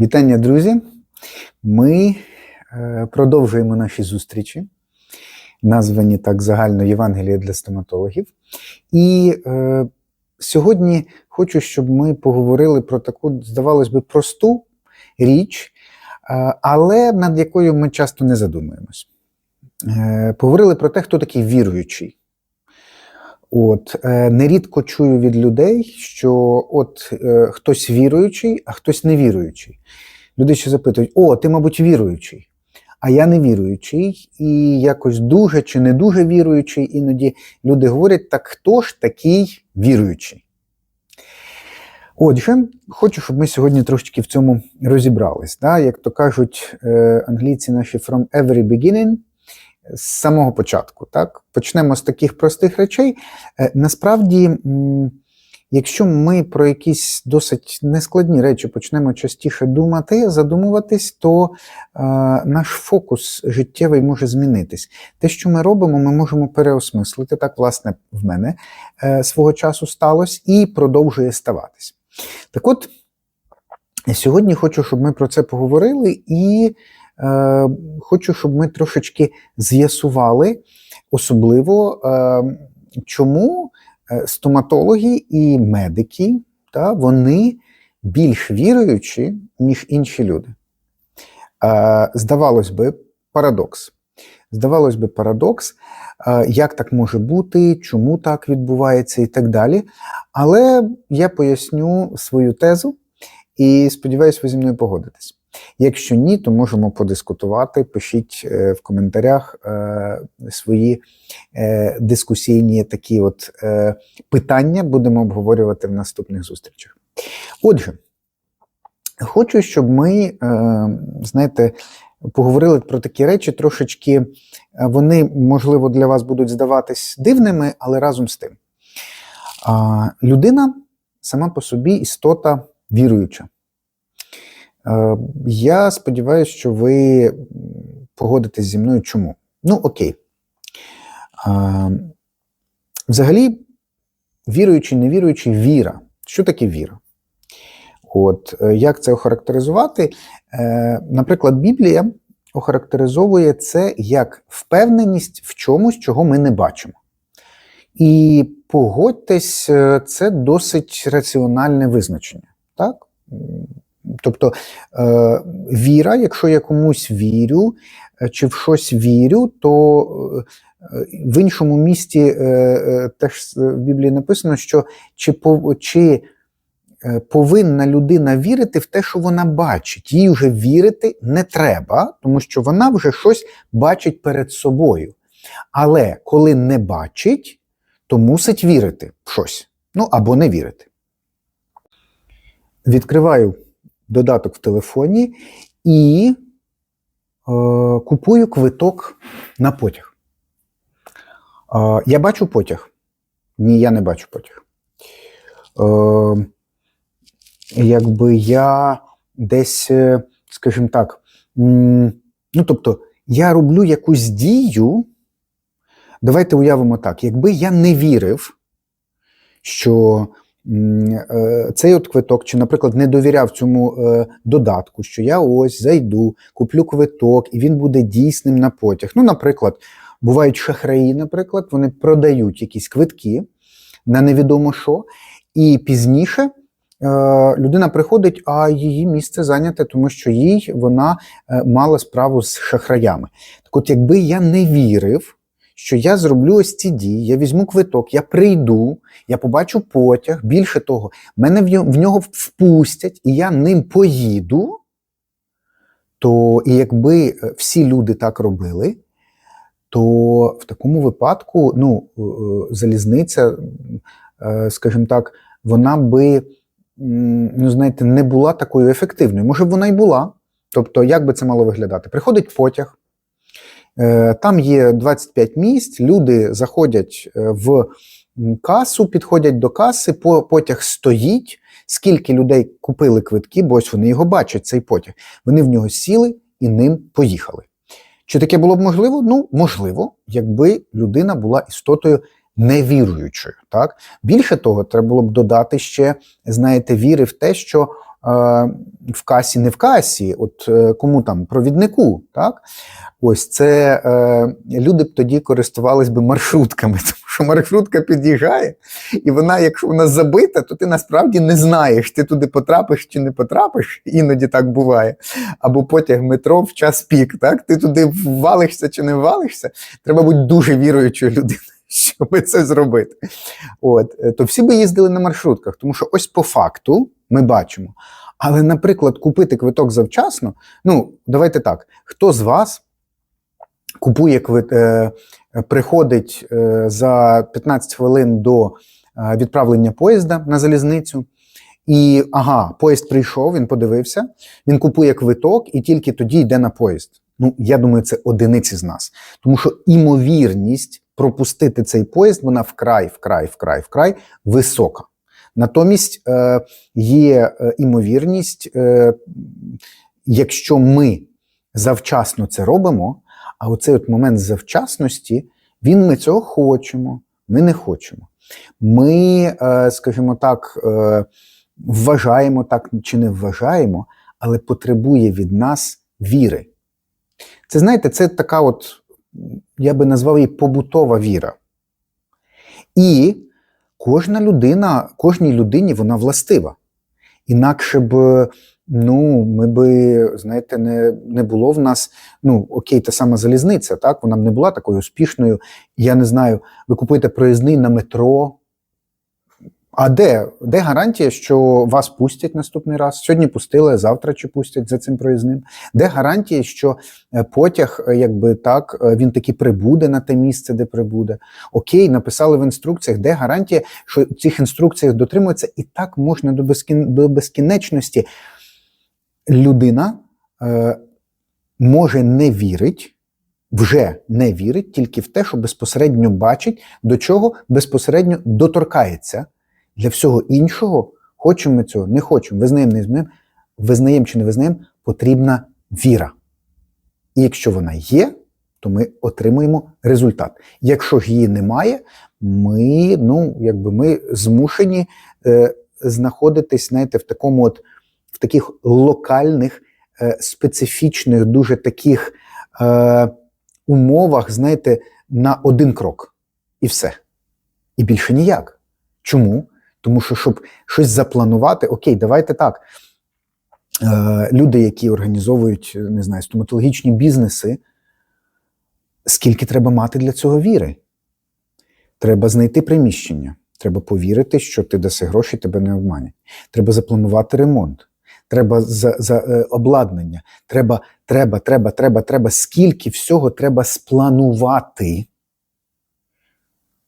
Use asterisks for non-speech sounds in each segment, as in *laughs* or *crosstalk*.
Вітання, друзі! Ми е, продовжуємо наші зустрічі, названі так загально Євангеліє для стоматологів. І е, сьогодні хочу, щоб ми поговорили про таку, здавалось би, просту річ, е, але над якою ми часто не задумуємось. Е, поговорили про те, хто такий віруючий. От е, нерідко чую від людей, що от е, хтось віруючий, а хтось невіруючий. Люди ще запитують: о, ти, мабуть, віруючий, а я не віруючий, і якось дуже чи не дуже віруючий. Іноді люди говорять, так хто ж такий віруючий? Отже, хочу, щоб ми сьогодні трошечки в цьому розібрались. Да? Як то кажуть е, англійці наші from every beginning, з самого початку. Так? Почнемо з таких простих речей. Е, Насправді, якщо ми про якісь досить нескладні речі почнемо частіше думати, задумуватись, то е, наш фокус життєвий може змінитись. Те, що ми робимо, ми можемо переосмислити. Так, власне, в мене е, свого часу сталося і продовжує ставатись. Так от, сьогодні хочу, щоб ми про це поговорили і хочу, щоб ми трошечки з'ясували, особливо, е, чому е, стоматологи і медики, та, вони більш віруючі, ніж інші люди. Е, здавалось би, парадокс. Здавалось би, парадокс, е, як так може бути, чому так відбувається і так далі. Але я поясню свою тезу і сподіваюся, ви зі мною погодитесь. Якщо ні, то можемо подискутувати. Пишіть е, в коментарях е, свої е, дискусійні такі от питання, будемо обговорювати в наступних зустрічах. Отже, хочу, щоб ми, знаєте, поговорили про такі речі трошечки. Вони, можливо, для вас будуть здаватись дивними, але разом з тим. Людина сама по собі істота віруюча. Е, Я сподіваюся, що ви погодитесь зі мною. Чому? Ну, окей. А, Взагалі, віруючий, невіруючий, віра. Що таке віра? От, е, як це охарактеризувати? Е, Наприклад, Біблія охарактеризовує це як впевненість в чомусь, чого ми не бачимо. І погодьтесь, е, це досить раціональне визначення. Так? Тобто е, віра, якщо я комусь вірю е, чи в щось вірю, то е, в іншому місті теж в Біблії написано, що чи, чи повинна людина вірити в те, що вона бачить. Їй вже вірити не треба, тому що вона вже щось бачить перед собою. Але коли не бачить, то мусить вірити в щось. Ну або не вірити. Відкриваю додаток в телефоні і е, купую квиток на потяг. Е, я бачу потяг. Ні, я не бачу потяг. Е, якби я десь, е, скажімо так, ну тобто, я роблю якусь дію. Давайте уявимо так: якби я не вірив, що цей от квиток, чи, наприклад, не довіряв цьому е, додатку, що я ось зайду, куплю квиток, і він буде дійсним на потяг. Ну, наприклад, бувають шахраї, наприклад, вони продають якісь квитки на невідомо що, і пізніше. е, Людина приходить, а її місце зайняте, тому що їй вона е, мала справу з шахраями. Так от, якби я не вірив, що я зроблю ось ці дії, я візьму квиток, я прийду, я побачу потяг. Більше того, мене в ньо- в нього впустять, і я ним поїду. То і якби е, всі люди так робили, то в такому випадку ну, е, е, залізниця, скажімо так, вона би ну, знаєте, не була такою ефективною. Може б вона й була. Тобто, як би це мало виглядати? Приходить потяг, Там є 25 місць, люди заходять е, в касу, підходять до каси, по- потяг стоїть. Скільки людей купили квитки, бо ось вони його бачать, цей потяг. Вони в нього сіли і ним поїхали. Чи таке було б можливо? Ну, можливо, якби людина була істотою невіруючою. Так? Більше того, треба було б додати ще, знаєте, віри в те, що е, в касі, не в касі, от е, кому там, провіднику, так? Ось це е, люди б тоді користувались би маршрутками, *laughs* тому що маршрутка під'їжджає, і вона, якщо вона забита, то ти насправді не знаєш, ти туди потрапиш чи не потрапиш, іноді так буває. Або потяг метро в час пік, так? Ти туди ввалишся чи не ввалишся. Треба бути дуже віруючою людиною, *laughs* щоб це зробити. От, е, то всі би їздили на маршрутках, тому що ось по факту ми бачимо. Але, наприклад, купити квиток завчасно, ну, давайте так, хто з вас купує квит, е, приходить е, за 15 хвилин до е, відправлення поїзда на залізницю, і ага, поїзд прийшов, він подивився, він купує квиток і тільки тоді йде на поїзд. Ну, я думаю, це одиниці з нас. Тому що імовірність пропустити цей поїзд, вона вкрай, вкрай, вкрай, вкрай висока. Натомість е, є е, імовірність, е, якщо ми завчасно це робимо, а оцей от момент завчасності, він ми цього хочемо, ми не хочемо. Ми, скажімо так, вважаємо так чи не вважаємо, але потребує від нас віри. Це знаєте, це така от, я би назвав її побутова віра. І кожна людина, кожній людині вона властива. Інакше б, ну, ми би, знаєте, не, не було в нас, ну, окей, та сама залізниця, так, вона б не була такою успішною. Я не знаю, ви купуєте проїзний на метро. А де? Де гарантія, що вас пустять наступний раз? Сьогодні пустили, завтра чи пустять за цим проїзним? Де гарантія, що е, потяг, е, якби так, е, він таки прибуде на те місце, де прибуде? Окей, написали в інструкціях, де гарантія, що цих інструкціях дотримується, і так можна до, безкін... до безкінечності. Людина е, може не вірить, вже не вірить тільки в те, що безпосередньо бачить, до чого безпосередньо доторкається. Для всього іншого, хочемо ми цього, не хочемо, визнаємо, не визнаємо, визнаємо чи не визнаємо, потрібна віра. І якщо вона є, то ми отримуємо результат. Якщо ж її немає, ми, ну, якби ми змушені е, знаходитись, знаєте, в такому от, в таких локальних, е, специфічних, дуже таких е, умовах, знаєте, на один крок. І все. І більше ніяк. Чому? Тому що, щоб щось запланувати, окей, давайте так. Е, люди, які організовують, не знаю, стоматологічні бізнеси, скільки треба мати для цього віри? Треба знайти приміщення, треба повірити, що ти даси гроші, тебе не обманять. Треба запланувати ремонт, треба за, за е, обладнання, треба, треба, треба, треба, треба, скільки всього треба спланувати.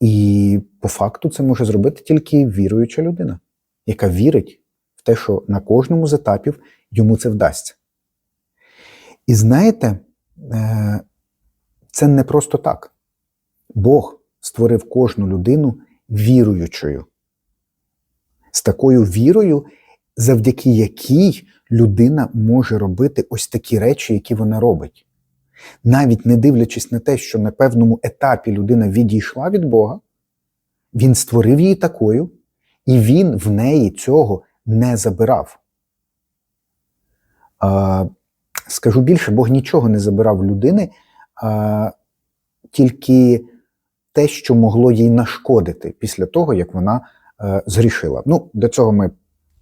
І по факту це може зробити тільки віруюча людина, яка вірить в те, що на кожному з етапів йому це вдасться. І знаєте, е, це не просто так. Бог створив кожну людину віруючою. З такою вірою, завдяки якій людина може робити ось такі речі, які вона робить навіть не дивлячись на те, що на певному етапі людина відійшла від Бога, він створив її такою, і він в неї цього не забирав. Скажу більше, Бог нічого не забирав людини, тільки те, що могло їй нашкодити після того, як вона е, згрішила. Ну, до цього ми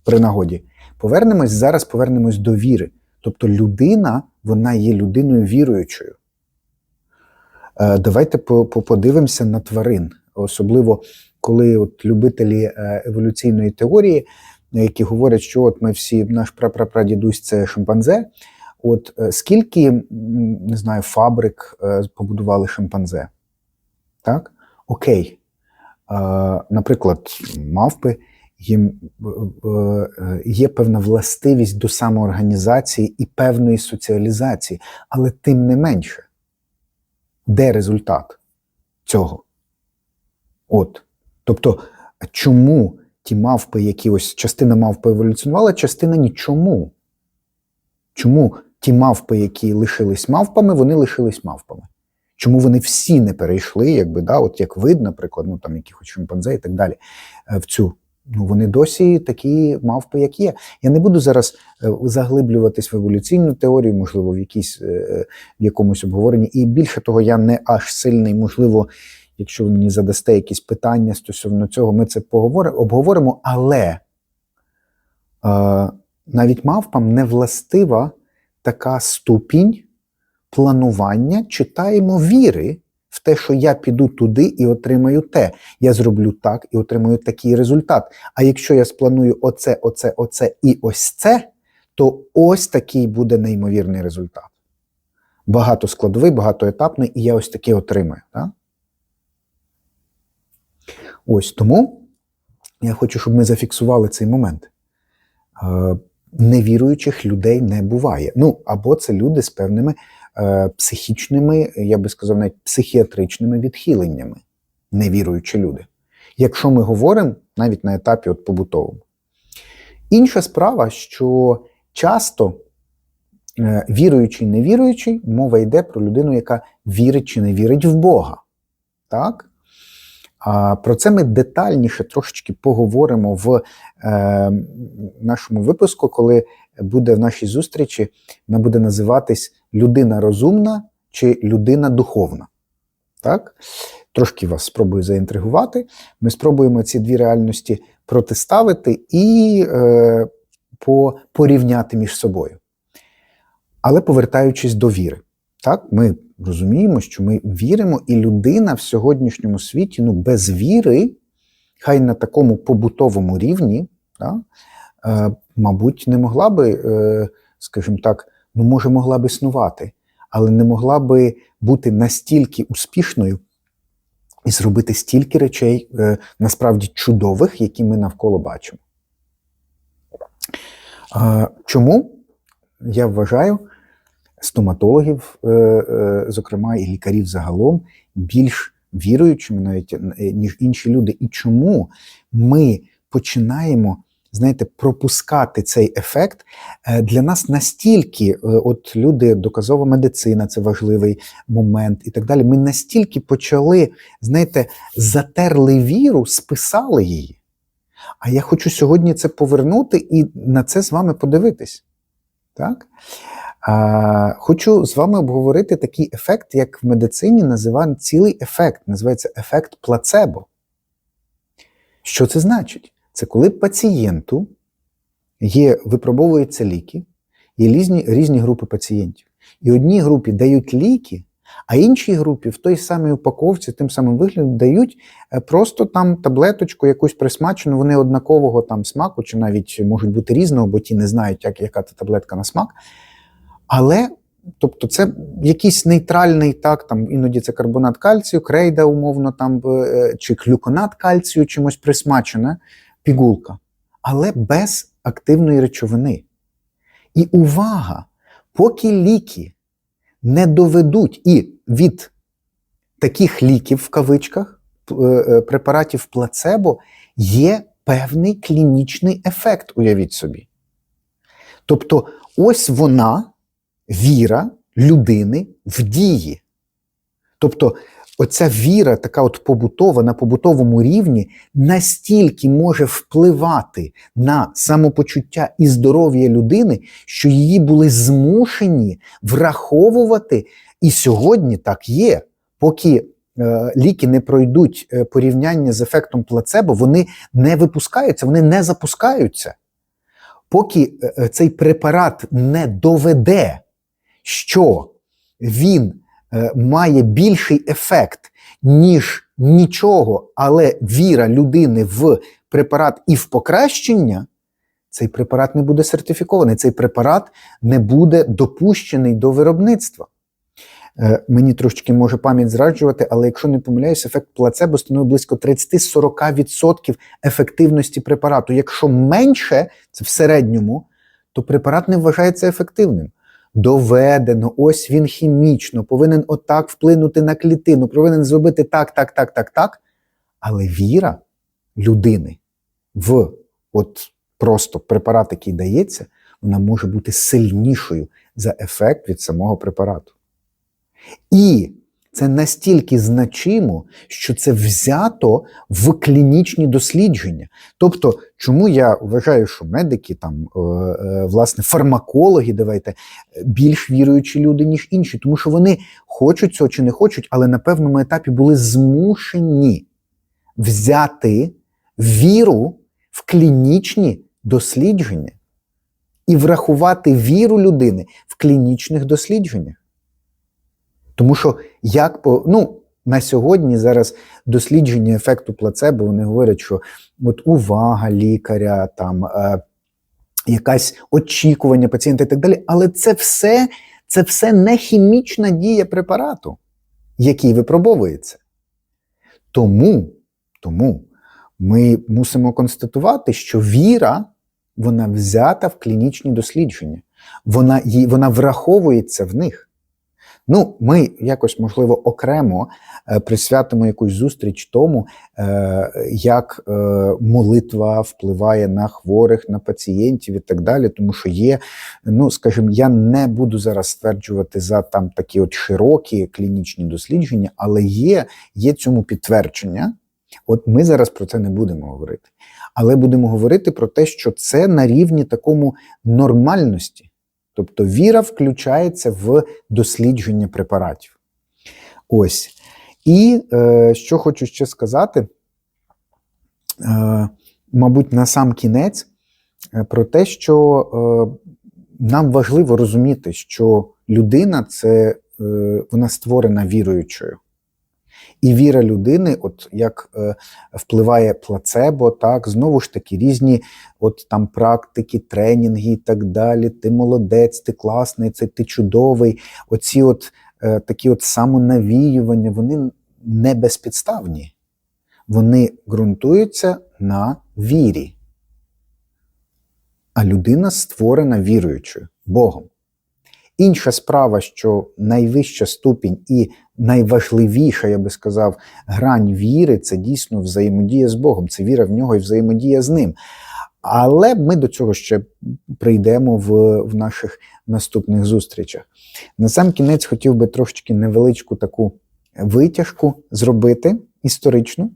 при нагоді повернемось. Зараз повернемось до віри. Тобто людина, вона є людиною віруючою. Е, давайте подивимося на тварин, особливо коли от любителі е, еволюційної теорії, які говорять, що от ми всі, наш прапрапрадідусь це шимпанзе. От е, скільки не знаю, фабрик побудували шимпанзе? Так? Окей. Наприклад, мавпи їм е, є певна властивість до самоорганізації і певної соціалізації, але тим не менше, де результат цього? От. Тобто, чому ті мавпи, які ось частина мавпи еволюціонувала, частина нічому? Чому ті мавпи, які лишились мавпами, вони лишились мавпами? Чому вони всі не перейшли, якби, да, от як вид, наприклад, ну там якихось шимпанзе і так далі, е, в цю ну, вони досі такі мавпи, як є. Я не буду зараз е, заглиблюватись в еволюційну теорію, можливо, в якійсь е, в якомусь обговоренні. І більше того, я не аж сильний, можливо, якщо ви мені задасте якісь питання стосовно цього, ми це поговоримо, обговоримо, але е, навіть мавпам не властива така ступінь планування, читаємо віри те, що я піду туди і отримаю те. Я зроблю так і отримаю такий результат. А якщо я спланую оце, оце, оце і ось це, то ось такий буде неймовірний результат. Багато складовий, багатоетапний, і я ось такий отримаю. Так? Ось тому я хочу, щоб ми зафіксували цей момент. Е, Невіруючих людей не буває. Ну, або це люди з певними психічними, я би сказав, навіть психіатричними відхиленнями, невіруючі люди. Якщо ми говоримо навіть на етапі от побутовому. Інша справа, що часто е, віруючий, невіруючий, мова йде про людину, яка вірить чи не вірить в Бога. Так? А про це ми детальніше трошечки поговоримо в е, нашому випуску, коли буде в нашій зустрічі, вона буде називатись Людина розумна чи людина духовна. Так? Трошки вас спробую заінтригувати. Ми спробуємо ці дві реальності протиставити і е, по, порівняти між собою. Але повертаючись до віри, так, ми розуміємо, що ми віримо, і людина в сьогоднішньому світі ну, без віри, хай на такому побутовому рівні, да, е, мабуть, не могла би, е, скажімо так, ну, може, могла б існувати, але не могла би бути настільки успішною і зробити стільки речей, е, насправді чудових, які ми навколо бачимо. Чому я вважаю, стоматологів, е, зокрема, і лікарів загалом, більш віруючими, навіть ніж інші люди. І чому ми починаємо. Знаєте, пропускати цей ефект для нас настільки, от люди, доказова медицина, це важливий момент і так далі. Ми настільки почали, знаєте, затерли віру, списали її. А я хочу сьогодні це повернути і на це з вами подивитись. Так? А, Хочу з вами обговорити такий ефект, як в медицині називаємо цілий ефект, називається ефект плацебо. Що це значить? Це коли пацієнту є, випробовуються ліки, є різні, різні групи пацієнтів. І одній групі дають ліки, а іншій групі в той самій упаковці, тим самим виглядом дають е, просто там таблеточку, якусь присмачену, вони однакового там смаку, чи навіть можуть бути різного, бо ті не знають, як, яка та таблетка на смак. Але тобто, це якийсь нейтральний, так, там іноді це карбонат кальцію, крейда, умовно, там, е, чи клюконат кальцію, чимось присмачена пігулка, але без активної речовини. І увага, поки ліки не доведуть і від таких ліків в кавичках, е, е, препаратів плацебо, є певний клінічний ефект, уявіть собі. Тобто, ось вона віра людини в дії. Тобто, оця віра, така от побутова на побутовому рівні, настільки може впливати на самопочуття і здоров'я людини, що її були змушені враховувати. І сьогодні так є, поки. Е, ліки не пройдуть е, порівняння з ефектом плацебо, вони не випускаються, вони не запускаються. Поки е, цей препарат не доведе що він має більший ефект, ніж нічого, але віра людини в препарат і в покращення, цей препарат не буде сертифікований, цей препарат не буде допущений до виробництва. Е, мені трошечки може пам'ять зраджувати, але якщо не помиляюсь, ефект плацебо становить близько 30-40% ефективності препарату. Якщо менше, це в середньому, то препарат не вважається ефективним доведено, ось він хімічно, повинен отак вплинути на клітину, повинен зробити так, так, так, так, так. Але віра людини в от просто препарат, який дається, вона може бути сильнішою за ефект від самого препарату. І це настільки значимо, що це взято в клінічні дослідження. Тобто, чому я вважаю, що медики, там, е, е, власне, фармакологи, давайте, більш віруючі люди, ніж інші, тому що вони хочуть цього чи не хочуть, але на певному етапі були змушені взяти віру в клінічні дослідження і врахувати віру людини в клінічних дослідженнях. Тому що як по ну на сьогодні зараз дослідження ефекту плацебо, вони говорять, що от увага лікаря, там е, якась очікування пацієнта і так далі, але це все, це все не хімічна дія препарату, який випробовується. Тому, тому ми мусимо констатувати, що віра вона взята в клінічні дослідження, вона, вона враховується в них. Ну, ми якось, можливо, окремо е, присвятимо якусь зустріч тому, е, як е, молитва впливає на хворих, на пацієнтів і так далі. Тому що є, ну скажімо, я не буду зараз стверджувати за там такі от широкі клінічні дослідження, але є, є цьому підтвердження. От ми зараз про це не будемо говорити, але будемо говорити про те, що це на рівні такому нормальності. Тобто віра включається в дослідження препаратів. Ось. І е, що хочу ще сказати, е, мабуть, на сам кінець е, про те, що е, нам важливо розуміти, що людина це е, вона створена віруючою. І віра людини, от як е, впливає плацебо, так, знову ж таки, різні от там практики, тренінги і так далі. Ти молодець, ти класний, це ти чудовий. Оці от е, такі от самонавіювання, вони не безпідставні. Вони ґрунтуються на вірі. А людина створена віруючою Богом. Інша справа, що найвища ступінь і найважливіша, я би сказав, грань віри це дійсно взаємодія з Богом, це віра в нього і взаємодія з ним. Але ми до цього ще прийдемо в, в наших наступних зустрічах. На сам кінець хотів би трошечки невеличку таку витяжку зробити історичну.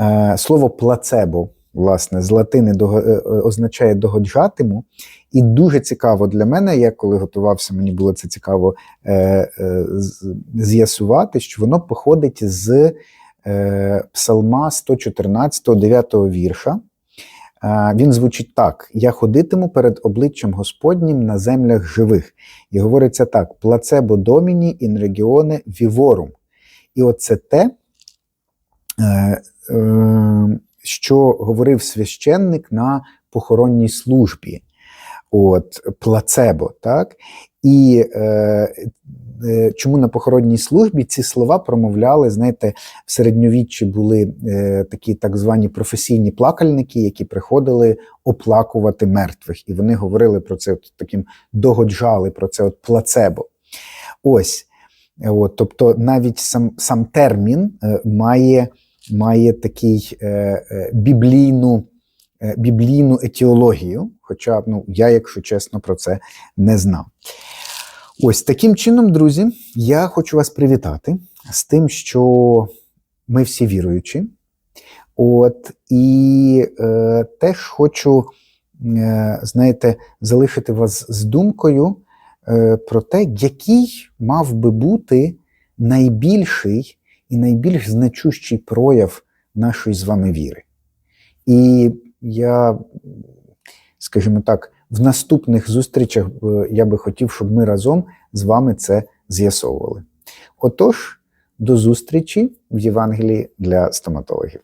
Е, Слово плацебо, власне, з латини е, е, означає догоджатиму. І дуже цікаво для мене, я коли готувався, мені було це цікаво е, е, з'ясувати, що воно походить з е, псалма 114, 9 вірша. Е, Він звучить так: Я ходитиму перед обличчям Господнім на землях живих. І говориться так: плацебо доміні ін регіоне віворум. І оце те, е, е, що говорив священник на похоронній службі. От, плацебо, так? І е, е, чому на похоронній службі ці слова промовляли, знаєте, в середньовіччі були е, такі так звані професійні плакальники, які приходили оплакувати мертвих. І вони говорили про це от таким догоджали про це от плацебо. Ось. Е, От, тобто навіть сам, сам термін е, має, має такий е, е, біблійну, е, біблійну етіологію, хоча ну, я, якщо чесно, про це не знав. Ось таким чином, друзі, я хочу вас привітати з тим, що ми всі віруючі. От, і е, теж хочу, е, знаєте, залишити вас з думкою е, про те, який мав би бути найбільший і найбільш значущий прояв нашої з вами віри. І я, скажімо так, в наступних зустрічах е, я би хотів, щоб ми разом з вами це з'ясовували. Отож, до зустрічі в Євангелії для стоматологів.